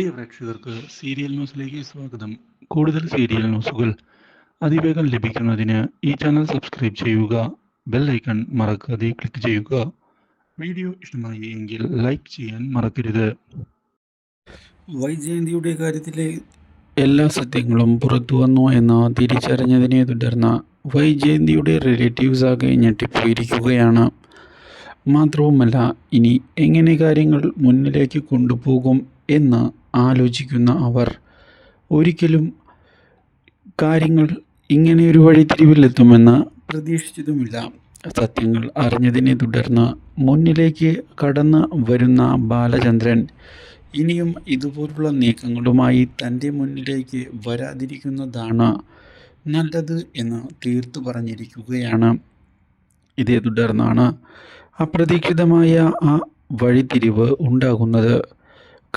പ്രിയ പ്രേക്ഷകർക്ക് സീരിയൽ ന്യൂസിലേക്ക് സ്വാഗതം. കൂടുതൽ സീരിയൽ ന്യൂസുകൾ അതിവേഗം ലഭിക്കുന്നതിന് ഈ ചാനൽ സബ്സ്ക്രൈബ് ചെയ്യുക ബെൽ ഐക്കൺ മറക്കാതെ ക്ലിക്ക് ചെയ്യുക. വീഡിയോ ഇഷ്ടമായി എങ്കിൽ ലൈക്ക് ചെയ്യാൻ മറക്കരുത്. വൈജയന്തിയുടെ കാര്യത്തിലെ എല്ലാ സത്യങ്ങളും പുറത്തു വന്നു എന്ന് തിരിച്ചറിഞ്ഞതിനെ തുടർന്ന് വൈജയന്തിയുടെ റിലേറ്റീവ്സ് ആകെ ഞെട്ടിപ്പോയിരിക്കുകയാണ്. മാത്രവുമല്ല ഇനി എങ്ങനെ കാര്യങ്ങൾ മുന്നിലേക്ക് കൊണ്ടുപോകും എന്ന് ആലോചിക്കുന്ന അവർ. ഒരിക്കലും കാര്യങ്ങൾ ഇങ്ങനെ ഇങ്ങനെയൊരു വഴിത്തിരിവിലെത്തുമെന്ന് പ്രതീക്ഷിച്ചതുമില്ല. സത്യങ്ങൾ അറിഞ്ഞതിനെ തുടർന്ന് മുന്നിലേക്ക് കടന്ന് വരുന്ന ബാലചന്ദ്രൻ ഇനിയും ഇതുപോലുള്ള നീക്കങ്ങളുമായി തന്റെ മുന്നിലേക്ക് വരാതിരിക്കുന്നതാണ് നല്ലത് എന്ന് തീർത്തു പറഞ്ഞിരിക്കുകയാണ്. ഇതേ തുടർന്നാണ് അപ്രതീക്ഷിതമായ ആ വഴിത്തിരിവ് ഉണ്ടാകുന്നത്.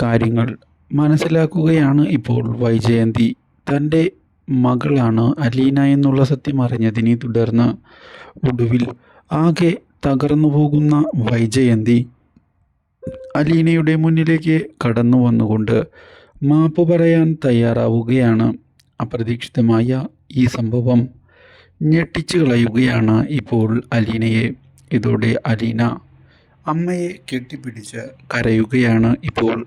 കാര്യങ്ങൾ മനസ്സിലാക്കുകയാണ് ഇപ്പോൾ വൈജയന്തി. തന്റെ മകളാണ് അലീന എന്നുള്ള സത്യം അറിഞ്ഞതിനെ തുടർന്ന് ഒടുവിൽ ആകെ തകർന്നു പോകുന്ന വൈജയന്തി അലീനയുടെ മുന്നിലേക്ക് കടന്നു വന്നുകൊണ്ട് മാപ്പ് പറയാൻ തയ്യാറാവുകയാണ്. അപ്രതീക്ഷിതമായ ഈ സംഭവം ഞെട്ടിച്ചു കളയുകയാണ് ഇപ്പോൾ അലീനയെ. ഇതോടെ അലീന അമ്മയെ കെട്ടിപ്പിടിച്ച് കരയുകയാണ് ഇപ്പോൾ